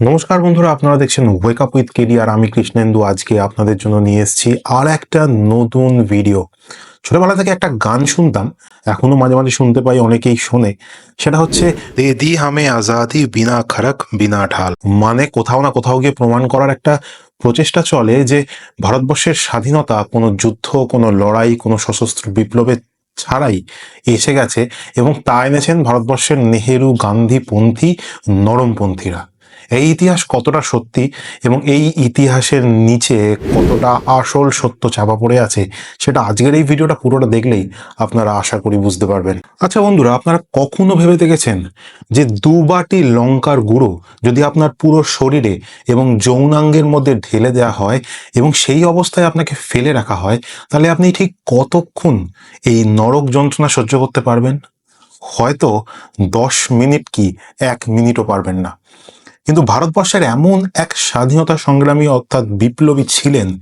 নমস্কার বন্ধুরা, আপনারা দেখছেন ওয়েক আপ উইথ কেডি আর আমি কৃষ্ণেন্দু। আজকে আপনাদের জন্য নিয়ে এসেছি আর একটা নতুন ভিডিও ছোটবেলা থেকে একটা গান শুনতাম, এখনও মাঝে মাঝে শুনতে পাই, অনেকেই শোনে। সেটা হচ্ছে, দে দি হামে আজাদি বিনা খড়ক, বিনা ঢাল। মানে কোথাও না কোথাও গিয়ে প্রমাণ করার একটা প্রচেষ্টা চলে যে, ভারতবর্ষের স্বাধীনতা, কোনো যুদ্ধ, কোনো লড়াই, কোনো সশস্ত্র বিপ্লবের ছাড়াই এসে গেছে এবং তা এনেছেন ভারতবর্ষের নেহেরু গান্ধীপন্থী, নরমপন্থীরা। এই ইতিহাস কতটা সত্যি এবং এই ইতিহাসের নিচে কতটা আসল সত্য চাপা পড়ে আছে, সেটা আজকের এই ভিডিওটা পুরোটা দেখলেই আপনারা আশা করি বুঝতে পারবেন। আচ্ছা বন্ধুরা, আপনারা কখনো ভেবে দেখেছেন যে দুবাটি লঙ্কার গুঁড়ো যদি আপনার পুরো শরীরে এবং যৌনাঙ্গের মধ্যে ঢেলে দেওয়া হয় এবং সেই অবস্থায় আপনাকে ফেলে রাখা হয়, তাহলে আপনি ঠিক কতক্ষণ এই নরক যন্ত্রণা সহ্য করতে পারবেন? হয়তো দশ মিনিট কি এক মিনিটও পারবেন না। কিন্তু ভারতবর্ষের এমন এক স্বাধীনতা সংগ্রামী অর্থাৎ বিপ্লবী ছিলেন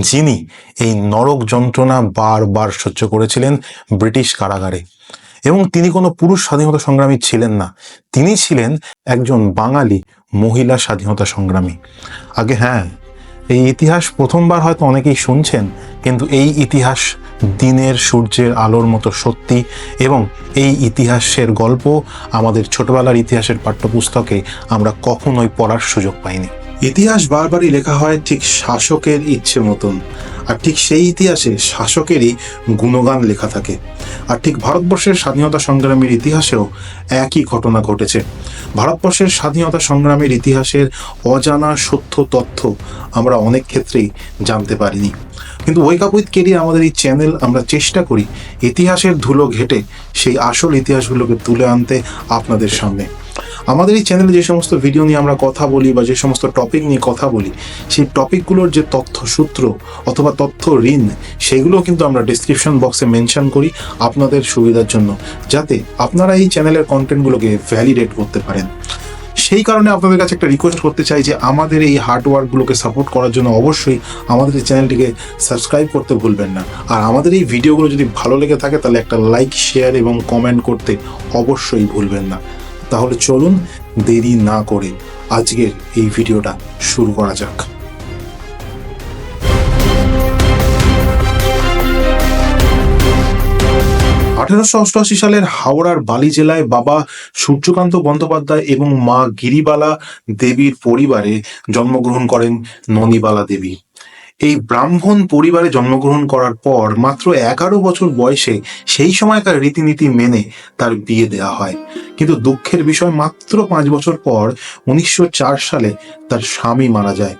যিনি এই নরক যন্ত্রণা বারবার সহ্য করেছিলেন ব্রিটিশ কারাগারে। এবং তিনি কোনো পুরুষ স্বাধীনতা সংগ্রামী ছিলেন না। তিনি ছিলেন একজন বাঙালি মহিলা স্বাধীনতা সংগ্রামী। আগে হ্যাঁ এই ইতিহাস প্রথমবার হয়তো অনেকেই শুনছেন, কিন্তু এই ইতিহাস দিনের সূর্যের আলোর মতো সত্যি এবং এই ইতিহাসের গল্প আমাদের ছোটবেলার ইতিহাসের পাঠ্যপুস্তকে আমরা কখনোই পড়ার সুযোগ পাইনি। ইতিহাস বারবারই লেখা হয় ঠিক শাসকের ইচ্ছে মতন। আর ঠিক সেই ইতিহাসে শাসকেরই গুণগান লেখা থাকে। আর ঠিক ভারতবর্ষের স্বাধীনতা সংগ্রামের ইতিহাসেও একই ঘটনা ঘটেছে। ভারতবর্ষের স্বাধীনতা সংগ্রামের ইতিহাসের অজানা সত্য তথ্য আমরা অনেক ক্ষেত্রেই জানতে পারিনি। কিন্তু ওয়েক আপ উইথ কেরিয়ার আমাদের এই চ্যানেল আমরা চেষ্টা করি ইতিহাসের ধুলো ঘেটে সেই আসল ইতিহাসগুলোকে তুলে আনতে আপনাদের সামনে। আমাদের এই চ্যানেলে যে সমস্ত ভিডিও নিয়ে আমরা কথা বলি বা যে সমস্ত টপিক নিয়ে কথা বলি, সেই টপিকগুলোর যে তথ্য সূত্র অথবা তথ্য ঋণ সেগুলো কিন্তু আমরা ডিসক্রিপশন বক্সে মেনশন করি আপনাদের সুবিধার জন্য, যাতে আপনারা এই চ্যানেলের কন্টেন্টগুলোকে ভ্যালিডেট করতে পারেন। সেই কারণে আপনাদের কাছে একটা রিকোয়েস্ট করতে চাই যে আমাদের এই হার্ডওয়ার্কগুলোকে সাপোর্ট করার জন্য অবশ্যই আমাদের এই চ্যানেলটিকে সাবস্ক্রাইব করতে ভুলবেন না। আর আমাদের এই ভিডিওগুলো যদি ভালো লেগে থাকে, তাহলে একটা লাইক শেয়ার এবং কমেন্ট করতে অবশ্যই ভুলবেন না। তাহলে চলুন দেরি না করে আজকের এই ভিডিওটা শুরু করা যাক। আঠেরোশো অষ্টআশি সালের হাওড়ার বালি জেলায় বাবা সূর্যকান্ত বন্দ্যোপাধ্যায় এবং মা গিরিবালা দেবীর পরিবারে জন্মগ্রহণ করেন ননীবালা দেবী। এই ব্রাহ্মণ পরিবারে জন্মগ্রহণ করার পর মাত্র এগারো বছর বয়সে সেই সময়কার রীতিনীতি মেনে তার বিয়ে দেওয়া হয়। কিন্তু দুঃখের বিষয় মাত্র পাঁচ বছর পর উনিশশো চার সালে তার স্বামী মারা যায়।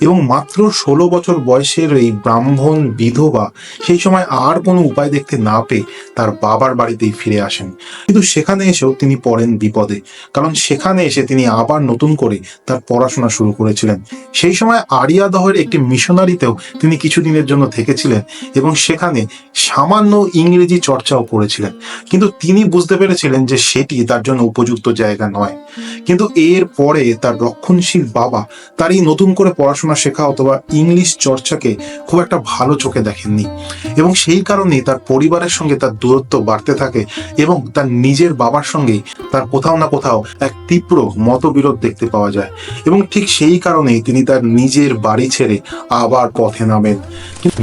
এবং মাত্র ষোলো বছর বয়সের এই ব্রাহ্মণ বিধবা সেই সময় আর কোনো উপায় দেখতে না পেয়ে তার বাবার বাড়িতেই ফিরে আসেন। কিন্তু সেখানে এসেও তিনি পড়েন বিপদে, কারণ সেখানে এসে তিনি আবার নতুন করে তার পড়াশোনা শুরু করেছিলেন। সেই সময় আরিয়াদহের একটি মিশনারিতেও তিনি কিছুদিনের জন্য থেকেছিলেন এবং সেখানে সামান্য ইংরেজি চর্চাও করেছিলেন। কিন্তু তিনি বুঝতে পেরেছিলেন যে সেটি তার জন্য উপযুক্ত জায়গা নয়। কিন্তু এর পরে তার রক্ষণশীল বাবা তার এই নতুন করে পড়াশোনা শেখা অথবা ইংলিশ চর্চাকে খুব একটা ভালো চোখে দেখেননি এবং সেই কারণেই তার পরিবারের সঙ্গে তার দূরত্ব বাড়তে থাকে এবং তার নিজের বাবার সঙ্গেই তার কোথাও না কোথাও এক তীব্র মতবিরোধ দেখতে পাওয়া যায় এবং ঠিক সেই কারণেই তিনি তার নিজের বাড়ি ছেড়ে আবার পথে নামেন।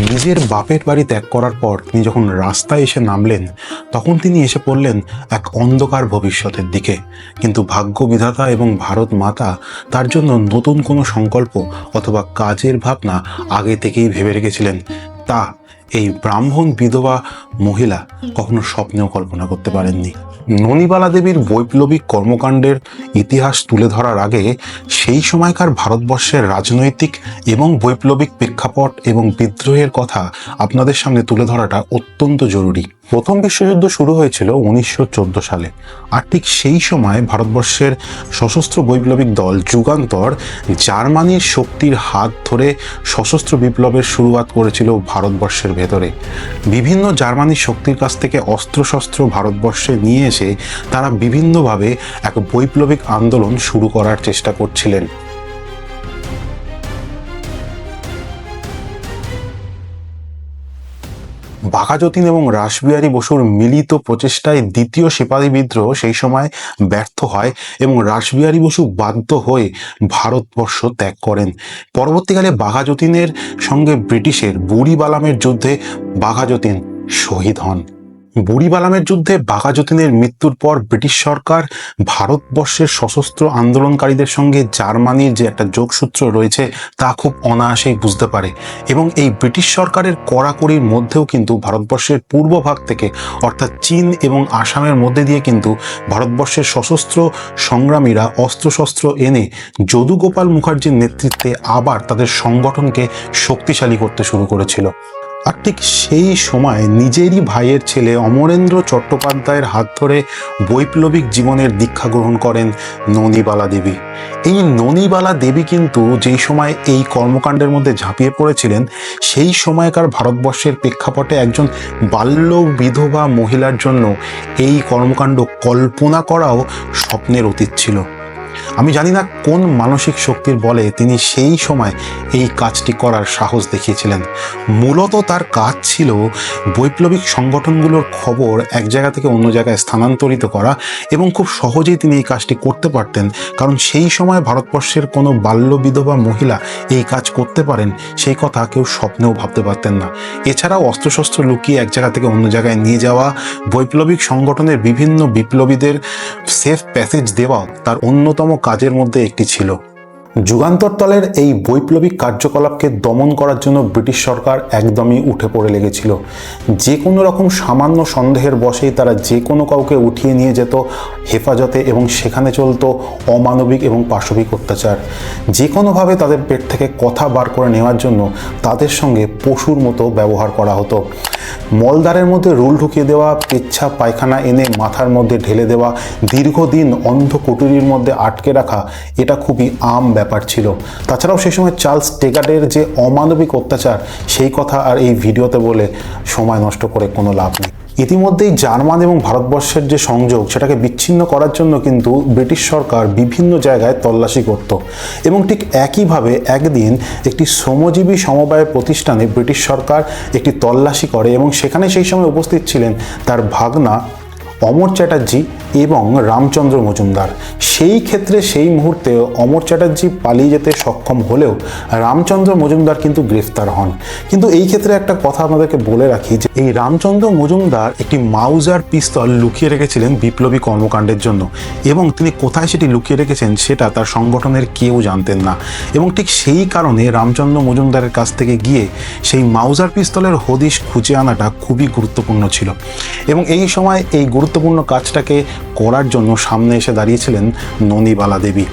নিজের বাপের বাড়ি ত্যাগ করার পর তিনি যখন রাস্তায় এসে নামলেন, তখন তিনি এসে পড়লেন এক অন্ধকার ভবিষ্যতের দিকে। কিন্তু ভাগ্য বিধাতা এবং ভারত মাতা তার জন্য নতুন কোনো সংকল্প অথবা কাজের ভাবনা আগে থেকেই ভেবে রেখেছিলেন। তা এই ব্রাহ্মণ বিধবা মহিলা কখনো স্বপ্নেও কল্পনা করতে পারেননি। ননীবালা দেবীর বৈপ্লবিক কর্মকাণ্ডের ইতিহাস তুলে ধরার আগে সেই সময়কার ভারতবর্ষের রাজনৈতিক এবং বৈপ্লবিক প্রেক্ষাপট এবং বিদ্রোহের কথা আপনাদের সামনে তুলে ধরাটা অত্যন্ত জরুরি। প্রথম বিশ্বযুদ্ধ শুরু হয়েছিল উনিশশো চোদ্দ সালে আর ঠিক সেই সময় ভারতবর্ষের সশস্ত্র বৈপ্লবিক দল যুগান্তর জার্মানির শক্তির হাত ধরে সশস্ত্র বিপ্লবের শুরুয়াত করেছিল ভারতবর্ষের ভেতরে। বিভিন্ন জার্মানির শক্তির কাছ থেকে অস্ত্রশস্ত্র ভারতবর্ষে নিয়ে এসে তারা বিভিন্নভাবে এক বৈপ্লবিক আন্দোলন শুরু করার চেষ্টা করছিলেন। বাঘাযতীন এবং রাসবিহারী বসুর মিলিত প্রচেষ্টায় দ্বিতীয় সেপাহী বিদ্রোহ সেই সময় ব্যর্থ হয় এবং রাসবিহারী বসু বাধ্য হয়ে ভারতবর্ষ ত্যাগ করেন। পরবর্তীকালে বাঘাযতীনের সঙ্গে ব্রিটিশের বুড়িবালামের যুদ্ধে বাঘাযতীন শহীদ হন। বুড়িবালামের যুদ্ধে বাঘাযতীনের মৃত্যুর পর ব্রিটিশ সরকার ভারতবর্ষের সশস্ত্র আন্দোলনকারীদের সঙ্গে জার্মানির যে একটা যোগসূত্র রয়েছে তা খুব অনায়াসেই বুঝতে পারে। এবং এই ব্রিটিশ সরকারের কড়াকড়ির মধ্যেও কিন্তু ভারতবর্ষের পূর্ব ভাগ থেকে, অর্থাৎ চীন এবং আসামের মধ্যে দিয়ে কিন্তু ভারতবর্ষের সশস্ত্র সংগ্রামীরা অস্ত্রশস্ত্র এনে যদুগোপাল মুখার্জির নেতৃত্বে আবার তাদের সংগঠনকে শক্তিশালী করতে শুরু করেছিল। আর ঠিক সেই সময় নিজেরই ভাইয়ের ছেলে অমরেন্দ্র চট্টোপাধ্যায়ের হাত ধরে বৈপ্লবিক জীবনের দীক্ষা গ্রহণ করেন ননীবালা দেবী। এই ননীবালা দেবী কিন্তু যেই সময় এই কর্মকাণ্ডের মধ্যে ঝাঁপিয়ে পড়েছিলেন, সেই সময়কার ভারতবর্ষের প্রেক্ষাপটে একজন বাল্য বিধবা মহিলার জন্য এই কর্মকাণ্ড কল্পনা করাও স্বপ্নের অতীত ছিল। আমি জানি না কোন মানসিক শক্তির বলে তিনি সেই সময় এই কাজটি করার সাহস দেখিয়েছিলেন। মূলত তার কাজ ছিল বৈপ্লবিক সংগঠনগুলোর খবর এক জায়গা থেকে অন্য জায়গায় স্থানান্তরিত করা এবং খুব সহজেই তিনি এই কাজটি করতে পারতেন। কারণ সেই সময় ভারতবর্ষের কোনো বাল্য বিধবা মহিলা এই কাজ করতে পারেন, সেই কথা কেউ স্বপ্নেও ভাবতে পারতেন না। এছাড়াও অস্ত্রশস্ত্র লুকিয়ে এক জায়গা থেকে অন্য জায়গায় নিয়ে যাওয়া, বৈপ্লবিক সংগঠনের বিভিন্ন বিপ্লবীদের সেফ প্যাসেজ দেওয়া, তার অন্যতম কাজের মধ্যে একটি ছিল। যুগান্তর তলের এই বৈপ্লবিক কার্যকলাপকে দমন করার জন্য ব্রিটিশ সরকার একদমই উঠে পড়ে লেগেছিল। যে কোনো রকম সামান্য সন্দেহের বশেই তারা যে কোনো কাউকে উঠিয়ে নিয়ে যেত হেফাজতে এবং সেখানে চলতো অমানবিক এবং পাশবিক অত্যাচার। যে কোনোভাবে তাদের পেট থেকে কথা বার করে নেওয়ার জন্য তাদের সঙ্গে পশুর মতো ব্যবহার করা হতো। মলদারের মধ্যে রুল ঢুকিয়ে দেওয়া, পেচ্ছা পায়খানা এনে মাথার মধ্যে ঢেলে দেওয়া, দীর্ঘদিন অন্ধ কুটুরির মধ্যে আটকে রাখা, এটা খুবই আম ব্যাপার ছিল। তাছাড়াও সেই সময় চার্লস টেগার্ডের যে অমানবিক অত্যাচার, সেই কথা আর এই ভিডিওতে বলে সময় নষ্ট করে কোনো লাভ নেই। ইতিমধ্যেই জার্মান এবং ভারতবর্ষের যে সংযোগ, সেটাকে বিচ্ছিন্ন করার জন্য কিন্তু ব্রিটিশ সরকার বিভিন্ন জায়গায় তল্লাশি করত। এবং ঠিক একইভাবে একদিন একটি শ্রমজীবী সমবায় প্রতিষ্ঠানে ব্রিটিশ সরকার একটি তল্লাশি করে এবং সেখানে সেই সময় উপস্থিত ছিলেন তার ভাগনা অমর চ্যাটার্জি এবং রামচন্দ্র মজুমদার। সেই ক্ষেত্রে সেই মুহূর্তে অমর চ্যাটার্জি পালিয়ে যেতে সক্ষম হলেও রামচন্দ্র মজুমদার কিন্তু গ্রেফতার হন। কিন্তু এই ক্ষেত্রে একটা কথা আপনাদেরকে বলে রাখি যে, এই রামচন্দ্র মজুমদার একটি মাউজার পিস্তল লুকিয়ে রেখেছিলেন বিপ্লবী কর্মকাণ্ডের জন্য। এবং তিনি কোথায় সেটি লুকিয়ে রেখেছেন সেটা তার সংগঠনের কেউ জানতেন না। এবং ঠিক সেই কারণে রামচন্দ্র মজুমদারের কাছ থেকে গিয়ে সেই মাউজার পিস্তলের হদিশ খুঁজে আনাটা খুবই গুরুত্বপূর্ণ ছিল। এবং এই সময় এই গুরুত্বপূর্ণ কাজটাকে করার জন্য সামনে এসে দাঁড়িয়েছিলেন ননীবালা দেবী।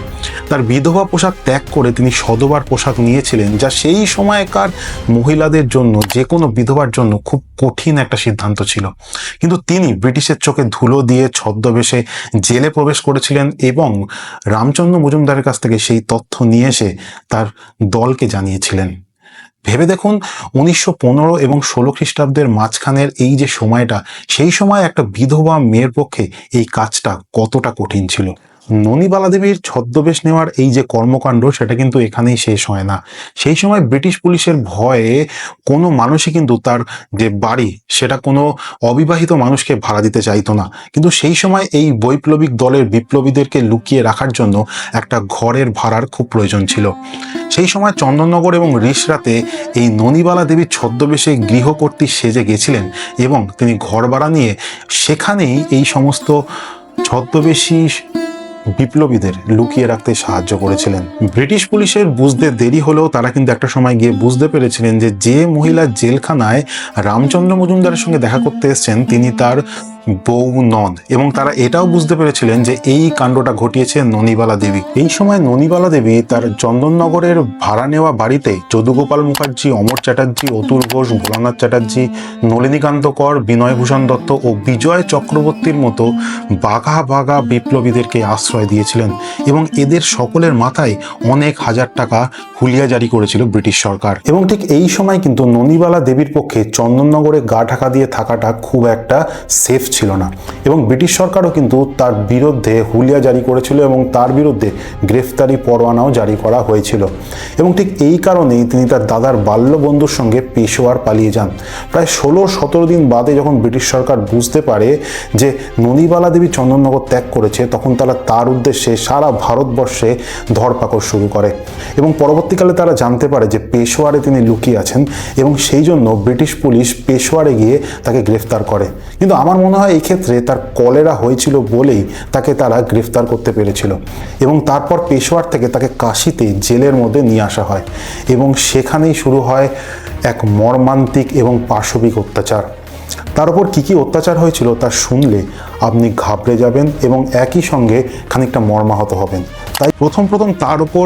তার বিধবা পোশাক ত্যাগ করে তিনি সদবার পোশাক নিয়েছিলেন, যা সেই সময়কার মহিলাদের জন্য যে কোনো বিধবার জন্য খুব কঠিন একটা সিদ্ধান্ত ছিল। কিন্তু তিনি ব্রিটিশের চোখে ধুলো দিয়ে ছদ্মবেশে জেলে প্রবেশ করেছিলেন এবং রামচন্দ্র মজুমদারের কাছ থেকে সেই তথ্য নিয়ে এসে তার দলকে জানিয়েছিলেন। ভেবে দেখুন, উনিশশো পনেরো এবং ষোলো খ্রিস্টাব্দের মাঝখানের এই যে সময়টা, সেই সময় একটা বিধবা মেয়ের পক্ষে এই কাজটা কতটা কঠিন ছিল। ননীবালা দেবীর ছদ্মবেশ নেওয়ার এই যে কর্মকাণ্ড, সেটা কিন্তু এখানেই শেষ হয় না। সেই সময় ব্রিটিশ পুলিশের ভয়ে কোনো মানুষই কিন্তু তার যে বাড়ি, সেটা কোনো অবিবাহিত মানুষকে ভাড়া দিতে চাইতো না। কিন্তু সেই সময় এই বৈপ্লবিক দলের বিপ্লবীদেরকে লুকিয়ে রাখার জন্য একটা ঘরের ভাড়ার খুব প্রয়োজন ছিল। সেই সময় চন্দননগর এবং রিসরাতে এই ননীবালা দেবীর ছদ্মবেশে গৃহকর্তী সেজে গেছিলেন এবং তিনি ঘর ভাড়া নিয়ে সেখানেই এই সমস্ত ছদ্মবেশী বিপ্লবীদের লুকিয়ে রাখতে সাহায্য করেছিলেন। ব্রিটিশ পুলিশের বুঝতে দেরি হলেও তারা কিন্তু একটা সময় গিয়ে বুঝতে পেরেছিলেন যে যে মহিলা জেলখানায় রামচন্দ্র মজুমদারের সঙ্গে দেখা করতে এসছেন, তিনি তার বউ নন। এবং তারা এটাও বুঝতে পেরেছিলেন যে এই কাণ্ডটা ঘটিয়েছে ননীবালা দেবী। এই সময় ননীবালা দেবী তার চন্দননগরের ভাড়া নেওয়া বাড়িতে যদুগোপাল মুখার্জি, অমর চ্যাটার্জি, অতুল ঘোষ, ভোলানাথ চ্যাটার্জি, নলিনীকান্ত কর, বিনয়ভূষণ দত্ত ও বিজয় চক্রবর্তীর মতো বাঘা বাঘা বিপ্লবীদেরকে আশ্রয় দিয়েছিলেন এবং এদের সকলের মাথায় অনেক হাজার টাকা হুলিয়া জারি করেছিল ব্রিটিশ সরকার। এবং ঠিক এই সময় কিন্তু ননীবালা দেবীর পক্ষে চন্দননগরে গা ঢাকা দিয়ে থাকাটা খুব একটা সেফ ছিল না। এবং ব্রিটিশ সরকারও কিন্তু তার বিরুদ্ধে হুলিয়া জারি করেছিল এবং তার বিরুদ্ধে গ্রেফতারি পরোয়ানাও জারি করা হয়েছিল। এবং ঠিক এই কারণেই তিনি তার দাদার বাল্য বন্ধুর সঙ্গে পেশোয়ার পালিয়ে যান। প্রায় ষোলো সতেরো দিন বাদে যখন ব্রিটিশ সরকার বুঝতে পারে যে ননিবালা দেবী চন্দননগর ত্যাগ করেছে, তখন তারা তার উদ্দেশ্যে সারা ভারতবর্ষে ধরপাকড় শুরু করে। এবং পরবর্তীকালে তারা জানতে পারে যে পেশোয়ারে তিনি লুকিয়ে আছেন এবং সেই জন্য ব্রিটিশ পুলিশ পেশোয়ারে গিয়ে তাকে গ্রেফতার করে। কিন্তু আমার মনে হয় এক্ষেত্রে ক্ষেত্রে তার কলেরা হয়েছিল বলেই তাকে তারা গ্রেফতার করতে পেরেছিল এবং তারপর পেশোয়ার থেকে তাকে কাশিতে জেলের মধ্যে নিয়ে আসা হয় এবং সেখানেই শুরু হয় এক মর্মান্তিক এবং পাশবিক অত্যাচার। তার উপর কী কী অত্যাচার হয়েছিল তা শুনলে আপনি ঘাবড়ে যাবেন এবং একই সঙ্গে খানিকটা মর্মাহত হবেন। তাই প্রথম প্রথম তার উপর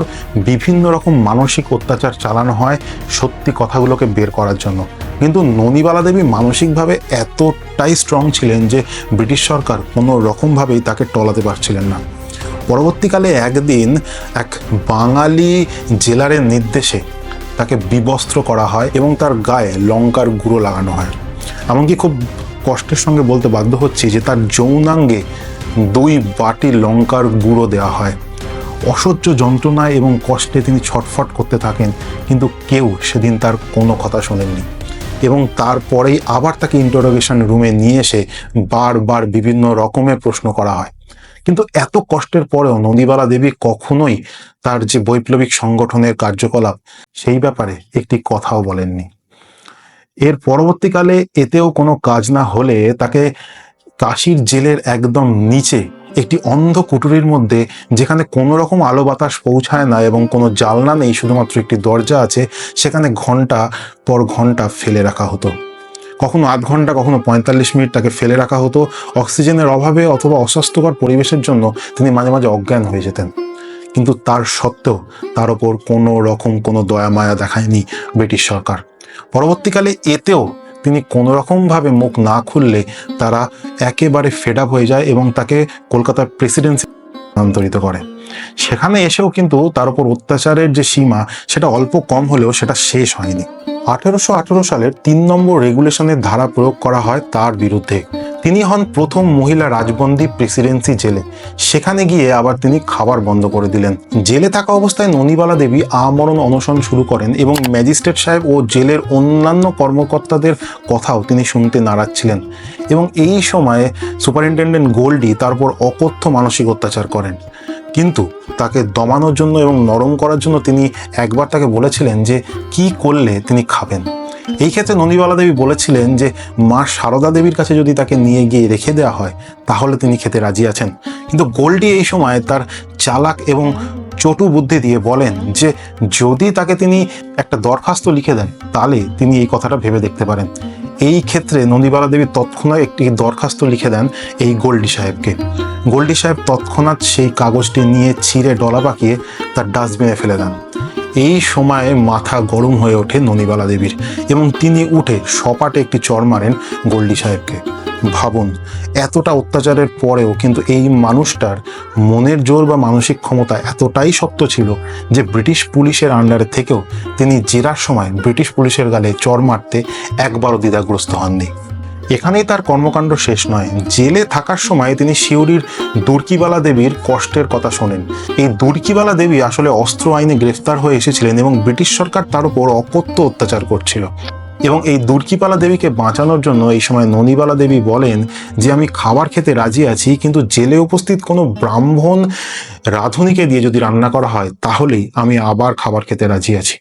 বিভিন্ন রকম মানসিক অত্যাচার চালানো হয় সত্যি কথাগুলোকে বের করার জন্য। কিন্তু ননিবালা দেবী মানসিকভাবে এতটাই স্ট্রং ছিলেন যে ব্রিটিশ সরকার কোনো রকমভাবেই তাকে টলাতে পারছিলেন না। পরবর্তীকালে একদিন এক বাঙালি জেলারের নির্দেশে তাকে বিবস্ত্র করা হয় এবং তার গায়ে লঙ্কার গুঁড়ো লাগানো হয়। এমনকি খুব কষ্টের সঙ্গে বলতে বাধ্য হচ্ছি যে তার যৌনাঙ্গে দুই বাটি লঙ্কার গুঁড়ো দেওয়া হয়। অসহ্য যন্ত্রণায় এবং কষ্টে তিনি ছটফট করতে থাকেন, কিন্তু কেউ সেদিন তার কোনো কথা শোনেননি। এবং তারপরেই আবার তাকে ইন্টারোগেশন রুমে নিয়ে এসে বারবার বিভিন্ন রকমের প্রশ্ন করা হয়। কিন্তু এত কষ্টের পরেও নদীবালা দেবী কখনোই তার যে বৈপ্লবিক সংগঠনের কার্যকলাপ, সেই ব্যাপারে একটি কথাও বলেননি। এর পরবর্তীকালে এতেও কোনো কাজ না হলে তাকে কাশির জেলের একদম নিচে একটি অন্ধ কুটুরির মধ্যে যেখানে কোনো রকম আলো বাতাস পৌঁছায় না এবং কোনো জালনা নেই, শুধুমাত্র একটি দরজা আছে, সেখানে ঘণ্টা পর ঘণ্টা ফেলে রাখা হতো। কখনো আধ ঘণ্টা, কখনো পঁয়তাল্লিশ মিনিট তাকে ফেলে রাখা হতো। অক্সিজেনের অভাবে অথবা অস্বাস্থ্যকর পরিবেশের জন্য তিনি মাঝে মাঝে অজ্ঞান হয়ে যেতেন। কিন্তু তার সত্ত্বেও তার ওপর কোনো রকম কোনো দয়া মায়া দেখায়নি ব্রিটিশ সরকার। পরবর্তীকালে এতেও তিনি কোনোরকমভাবে মুখ না খুললে তারা একেবারে ফেড আপ হয়ে যায় এবং তাকে কলকাতার প্রেসিডেন্সি স্থানান্তরিত করে। সেখানে এসেও কিন্তু তার উপর অত্যাচারের যে সীমা, সেটা অল্প কম হলেও সেটা শেষ হয়নি। আঠেরোশো আঠেরো সালের তিন নম্বর রেগুলেশনের ধারা প্রয়োগ করা হয় তার বিরুদ্ধে। তিনি হন প্রথম মহিলা রাজবন্দী প্রেসিডেন্সি জেলে। সেখানে গিয়ে আবার তিনি খাবার বন্ধ করে দিলেন। জেলে থাকা অবস্থায় ননিবালা দেবী আমরণ অনশন শুরু করেন এবং ম্যাজিস্ট্রেট সাহেব ও জেলের অন্যান্য কর্মকর্তাদের কথাও তিনি শুনতে নারাজ ছিলেন এবং এই সময়ে সুপারিনটেন্ডেন্ট গোল্ডি তার উপর অকথ্য মানসিক অত্যাচার করেন। কিন্তু তাকে দমানোর জন্য এবং নরম করার জন্য তিনি একবার তাকে বলেছিলেন যে, কি করলে তিনি খাবেন? এই ক্ষেত্রে নন্দীবালা দেবী বলেছিলেন যে, মা সারদা দেবীর কাছে যদি তাকে নিয়ে গিয়ে রেখে দেওয়া হয়, তাহলে তিনি খেতে রাজি আছেন। কিন্তু গোল্ডি এই সময় তার চালাক এবং চটু বুদ্ধি দিয়ে বলেন যে, যদি তাকে তিনি একটা দরখাস্ত লিখে দেন, তাহলে তিনি এই কথাটা ভেবে দেখতে পারেন। এই ক্ষেত্রে নন্দীবালা দেবী তৎক্ষণাৎ একটি দরখাস্ত লিখে দেন এই গোল্ডি সাহেবকে। গোল্ডি সাহেব তৎক্ষণাৎ সেই কাগজটি নিয়ে ছিঁড়ে ডলা পাকিয়ে তার ডাস্টবিনে ফেলে দেন। এই সময়ে মাথা গরম হয়ে ওঠে ননিবালা দেবীর এবং তিনি উঠে সপাটে একটি চর মারেন গোল্ডি সাহেবকে। ভাবুন, এতটা অত্যাচারের পরেও কিন্তু এই মানুষটার মনের জোর বা মানসিক ক্ষমতা এতটাই শক্ত ছিল যে ব্রিটিশ পুলিশের আন্ডারে থেকেও তিনি জেরার সময় ব্রিটিশ পুলিশের গালে চর মারতে একবারও দ্বিধাগ্রস্ত হননি। এখানেই তার কর্মকাণ্ড শেষ নয়। জেলে থাকার সময় তিনি শিউরির দুর্কিবালা দেবীর কষ্টের কথা শোনেন। এই দুর্কিবালা দেবী আসলে অস্ত্র আইনে গ্রেফতার হয়ে এসেছিলেন এবং ব্রিটিশ সরকার তার উপর অকথ্য অত্যাচার করছিল। এবং এই দুর্কিপালা দেবীকে বাঁচানোর জন্য এই সময় ননিবালা দেবী বলেন যে, আমি খাবার খেতে রাজি আছি, কিন্তু জেলে উপস্থিত কোনো ব্রাহ্মণ রাঁধুনিকে দিয়ে যদি রান্না করা হয় তাহলেই আমি আবার খাবার খেতে রাজি আছি।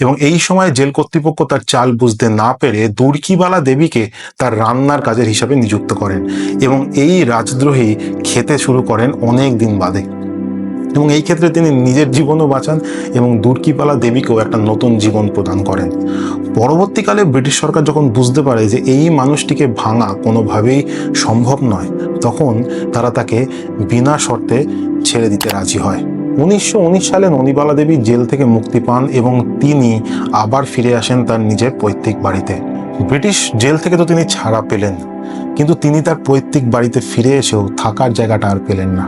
এবং এই সময় জেল কর্তৃপক্ষ তার চাল বুঝতে না পেরে দুর্কিবালা দেবীকে তার রান্নার কাজের হিসাবে নিযুক্ত করেন এবং এই রাজদ্রোহী খেতে শুরু করেন অনেক দিন বাদে। এবং এই ক্ষেত্রে তিনি নিজের জীবনও বাঁচান এবং দুর্কিপালা দেবীকেও একটা নতুন জীবন প্রদান করেন। পরবর্তীকালে ব্রিটিশ সরকার যখন বুঝতে পারে যে এই মানুষটিকে ভাঙা কোনোভাবেই সম্ভব নয়, তখন তারা তাকে বিনা শর্তে ছেড়ে দিতে রাজি হয়। উনিশশো উনিশ সালে ননিবালা দেবী জেল থেকে মুক্তি পান এবং তিনি আবার ফিরে আসেন তার নিজের পৈতৃক বাড়িতে। ব্রিটিশ জেল থেকে তো তিনি ছাড়া পেলেন, কিন্তু তিনি তার পৈতৃক বাড়িতে ফিরে এসেও থাকার জায়গাটা আর পেলেন না।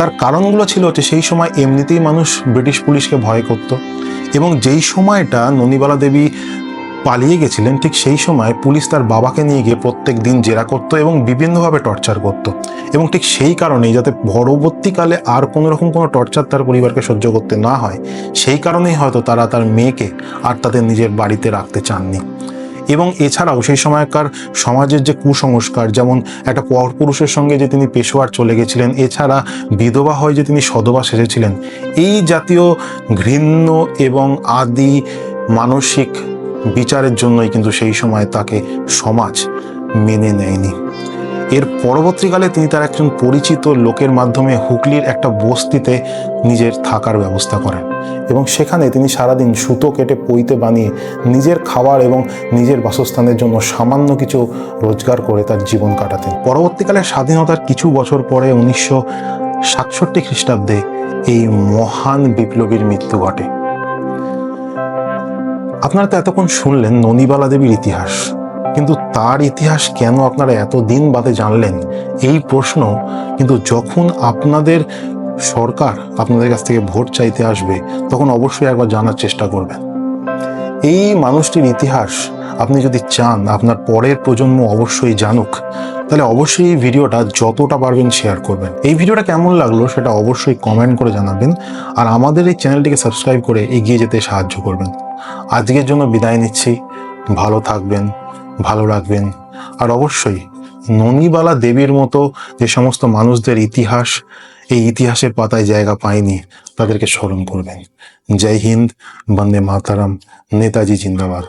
তার কারণগুলো ছিল যে সেই সময় এমনিতেই মানুষ ব্রিটিশ পুলিশকে ভয় করত এবং যেই সময়টা ননিবালা দেবী পালিয়ে গেছিলেন, ঠিক সেই সময় পুলিশ তার বাবাকে নিয়ে গিয়ে প্রত্যেক দিন জেরা করতো এবং বিভিন্নভাবে টর্চার করত। এবং ঠিক সেই কারণেই যাতে পরবর্তীকালে আর কোনো রকম কোনো টর্চার তার পরিবারকে সহ্য করতে না হয়, সেই কারণেই হয়তো তারা তার মেয়েকে আর তাদের নিজের বাড়িতে রাখতে চাননি। এবং এছাড়াও সেই সময়কার সমাজের যে কুসংস্কার, যেমন একটা পরপুরুষের সঙ্গে যে তিনি পেশোয়ার চলে গেছিলেন, এছাড়া বিধবা হয় যে তিনি সদবা সেজেছিলেন এই জাতীয় ঘৃণ্য এবং আদি মানসিক বিচারের জন্যই কিন্তু সেই সময় তাকে সমাজ মেনে নেয়নি। এর পরবর্তীকালে তিনি তার একজন পরিচিত লোকের মাধ্যমে হুগলির একটা বস্তিতে নিজের থাকার ব্যবস্থা করেন এবং সেখানে তিনি সারাদিন সুতো কেটে পইতে বানিয়ে নিজের খাবার এবং নিজের বাসস্থানের জন্য সামান্য কিছু রোজগার করে তার জীবন কাটাতেন। পরবর্তীকালে স্বাধীনতার কিছু বছর পরে উনিশশো সাতষট্টি খ্রিস্টাব্দে এই মহান বিপ্লবীর মৃত্যু ঘটে। আপনারা তো এতক্ষণ শুনলেন ননিবালা দেবীর ইতিহাস। কিন্তু তার ইতিহাস কেন আপনারা এত দিন বাদে জানলেন? এই প্রশ্ন কিন্তু যখন আপনাদের সরকার আপনাদের কাছ থেকে ভোট চাইতে আসবে, তখন অবশ্যই একবার জানার চেষ্টা করবেন। এই মানুষটির ইতিহাস আপনি যদি চান, আপনার পরের প্রজন্ম অবশ্যই জানুক, তাহলে অবশ্যই এই ভিডিওটা যতটা পারবেন শেয়ার করবেন। এই ভিডিওটা কেমন লাগল সেটা অবশ্যই কমেন্ট করে জানাবেন, আর আমাদের এই চ্যানেলটিকে সাবস্ক্রাইব করে এগিয়ে যেতে সাহায্য করবেন। আজকের জন্য বিদায় নিচ্ছি, ভালো থাকবেন। ভালো রাখবেন। আর অবশ্যই ননীবালা দেবীর মতো যে সমস্ত মানুষদের ইতিহাস, এই ইতিহাসের পাতায় জায়গা পায়নি, তাদেরকে স্মরণ করবেন। জয় হিন্দ, বন্দে মাতারাম, নেতাজি জিন্দাবাদ।